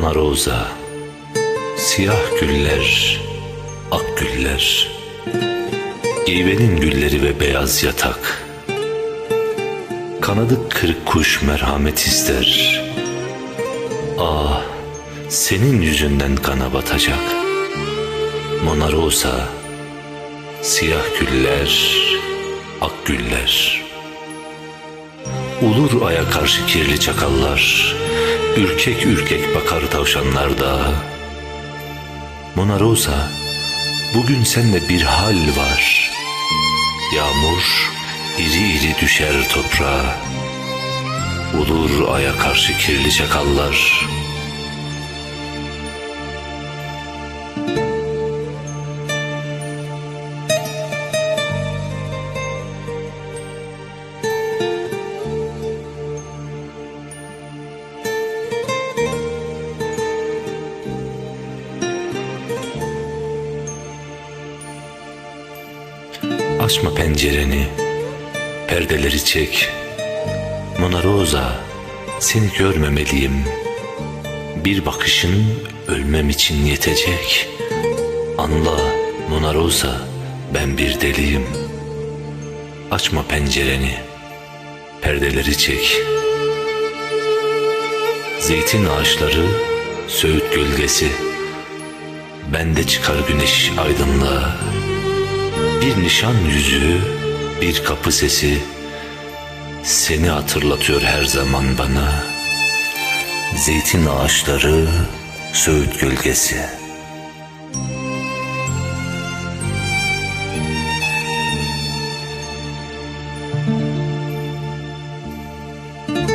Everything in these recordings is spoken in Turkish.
Mona Rosa Siyah güller, ak güller Geyvenin gülleri ve beyaz yatak. Kanadı kırık kuş merhamet ister. Ah senin yüzünden kana batacak. Mona Rosa Siyah güller, ak güller. Ulur aya karşı kirli çakallar Ürkek ürkek bakar tavşanlar da. Mona Rosa Bugün sende bir hal var. Yağmur iri iri düşer toprağa. Ulur aya karşı kirli çakallar Açma pencereni, perdeleri çek. Mona Rosa, seni görmemeliyim. Bir bakışın ölmem için yetecek. Anla Mona Rosa, ben bir deliyim. Açma pencereni, perdeleri çek. Zeytin ağaçları, söğüt gölgesi. Bende çıkar güneş aydınlığa. Bir nişan yüzüğü, bir kapı sesi seni hatırlatıyor her zaman bana. Zeytin ağaçları, söğüt gölgesi.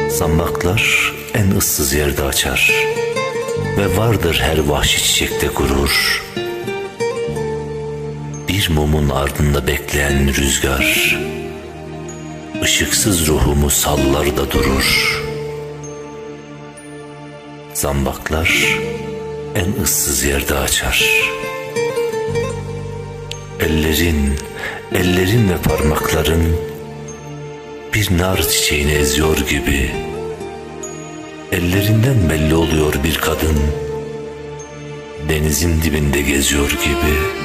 Zambaklar en ıssız yerde açar ve vardır her vahşi çiçekte gurur bir mumun ardında bekleyen rüzgar ışıksız ruhumu sallar da durur. Zambaklar en ıssız yerde açar. Ellerin, ellerin ve parmakların bir nar çiçeğini eziyor gibi Ellerinden belli oluyor bir kadın Denizin dibinde geziyor gibi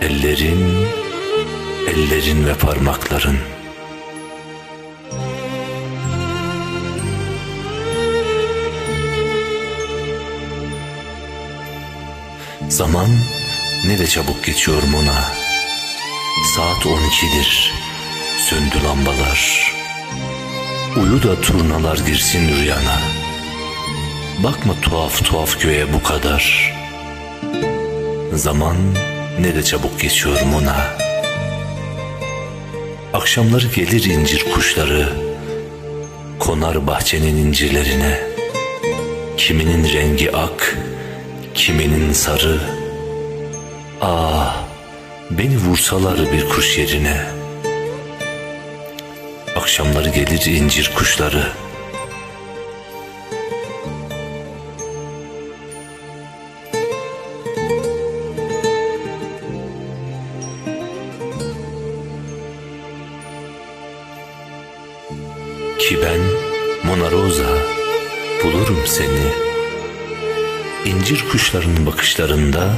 Ellerin, ellerin ve parmakların. Zaman ne de çabuk geçiyor Mona. Saat on ikidir Söndü lambalar. Uyu da turnalar girsin rüyana. Bakma tuhaf tuhaf göğe bu kadar. Zaman ne de çabuk geçiyorum ona. Akşamları gelir incir kuşları, konar bahçenin incirlerine. Kiminin rengi ak, kiminin sarı. Ah, beni vursalar bir kuş yerine. Akşamları gelir incir kuşları, Ki ben Mona Rosa bulurum seni. İncir kuşlarının bakışlarında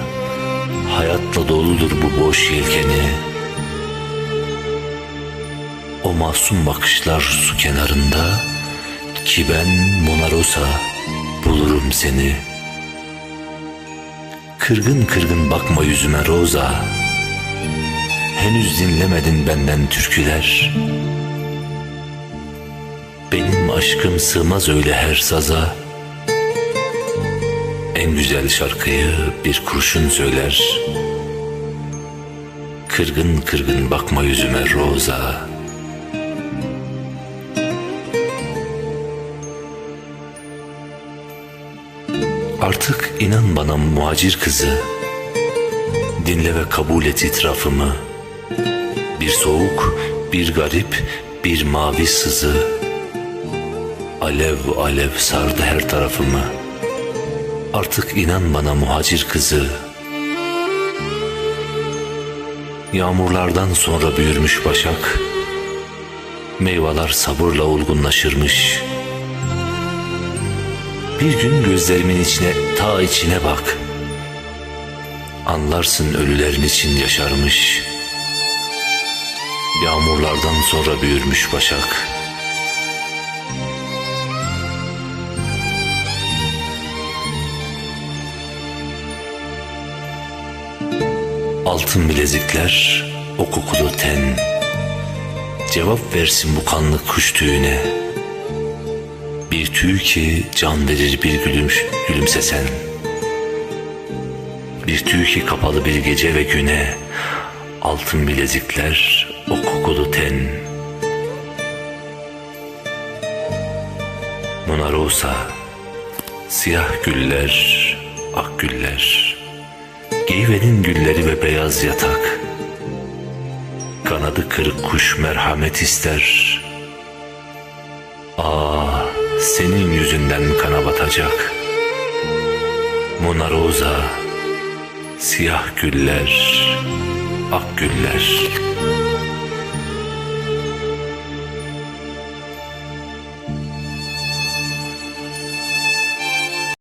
Hayatla doludur bu boş yelkeni. O masum bakışlar su kenarında Ki ben Mona Rosa bulurum seni. Kırgın kırgın bakma yüzüme Rosa. Henüz dinlemedin benden türküler aşkım sığmaz öyle her saza. En güzel şarkıyı bir kurşun söyler. Kırgın kırgın bakma yüzüme Roza. Artık inan bana muhacir kızı. Dinle ve kabul et itirafımı. Bir soğuk, bir garip, bir mavi sızı Alev alev sardı her tarafımı Artık inan bana muhacir kızı Yağmurlardan sonra büyürmüş başak Meyveler sabırla olgunlaşırmış Bir gün gözlerimin içine ta içine bak. Anlarsın ölülerin için yaşarmış. Yağmurlardan sonra büyürmüş başak. Altın bilezikler, o kokulu ten. Cevap versin bu kanlı kuş tüyüne. Bir tüy ki can verir bir gülüm, gülümsesen. Bir tüy ki kapalı bir gece ve güne. Altın bilezikler, o kokulu ten. Mona Rosa, siyah güller, ak güller. Geyvenin gülleri ve beyaz yatak. Kanadı kırık kuş merhamet ister. Ah, senin yüzünden kana batacak. Mona siyah güller, ak güller.